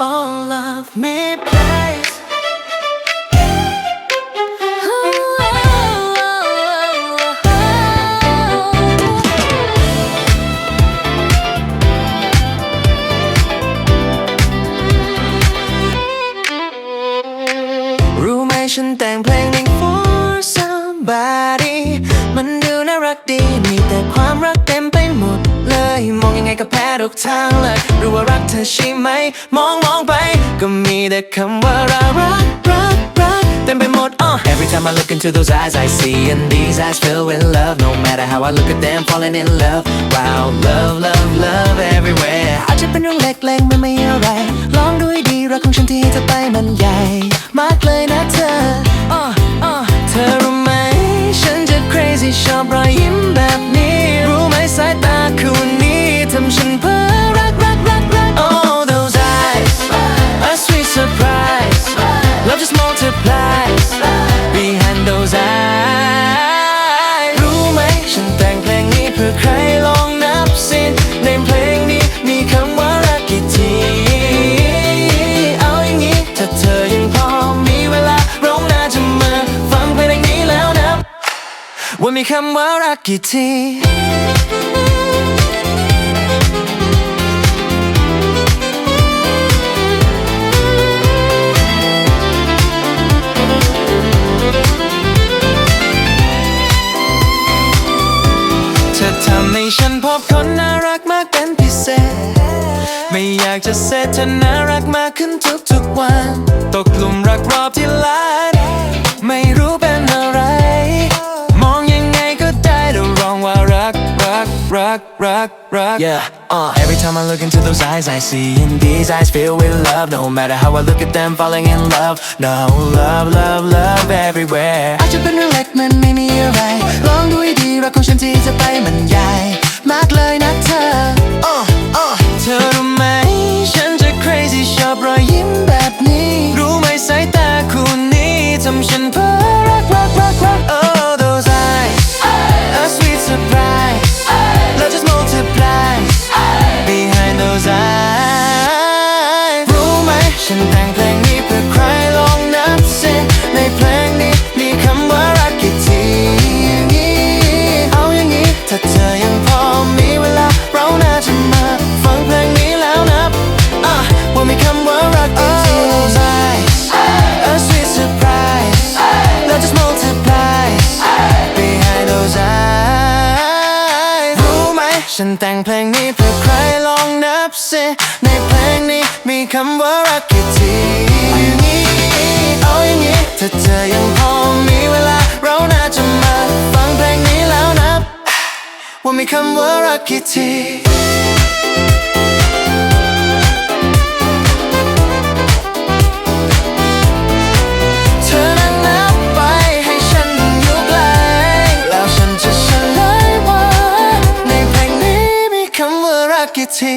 all of me place. Ooh. รู้ไหมฉันแต่งเพลงนี้ for somebody มันดูน่ารักดีมีแต่ความรัก มองยังไงก็แพ้ทุกทางเลย รู้ว่ารักเธอใช่ไหม มองมองไป ก็มีแต่คำว่ารักรักรักรักเต็มไปหมด uh. Every time I look into those eyes I see and these eyes fill with love No matter how I look at them falling in love Wow love love love everywhere อาจจะเป็นเรื่องเล็กๆไม่ไม่อะไร ลองดูให้ดีรักของฉันที่จะไปมันใหญ่ มากเลยนะเธอ uh, uh. เธอรู้ไหมฉันจะ crazy ชอบรอยยิ้ม ว่ามีคำว่ารักกี่ทีเธอทำให้ฉันพบคนน่ารักมากเป็นพิเศษ ไม่อยากจะเซตเธอน่ารักมากขึ้นทุกๆวัน ตกหลุมรักรอบที่ล้าน รักรักรักรัก Yeah uh. Every time I look into those eyes I see in these eyes filled with love No matter how I look at them falling in love No love love love everywhere อาจจะเป็นเรื่องเล็กมันไม่มีอะไร ลองดูให้ดีรักของฉันที่จะไปมันใหญ่ มากเลยนะเธอ uh, ฉันแต่งเพลงนี้เพื่อใครลองนับสิในเพลงนี้มีคำว่ารักกี่ทีอย่างนี้เอาอย่างนี้ถ้าเธอยังพอมีเวลาเราน่าจะมาฟังเพลงนี้แล้วนับอะว่ามีคำว่ารักกี่ที Those eyes a sweet surprise love just multiplies behind those eyes รู้ไหมฉันแต่งเพลงนี้เพื่อใครลองนับสิในเพลงนี้ มีคำว่ารักกี่ทีอย่างนี้เอาอย่างนี้ถ้าเธอยังพอมีเวลาเราน่าจะมาฟังเพลงนี้แล้วนับว่ามีคำว่ารักกี่ทีเธอนั้นนับไปให้ฉันอยู่ไกลแล้วฉันจะเฉลยว่าในเพลงนี้มีคำว่ารักกี่ที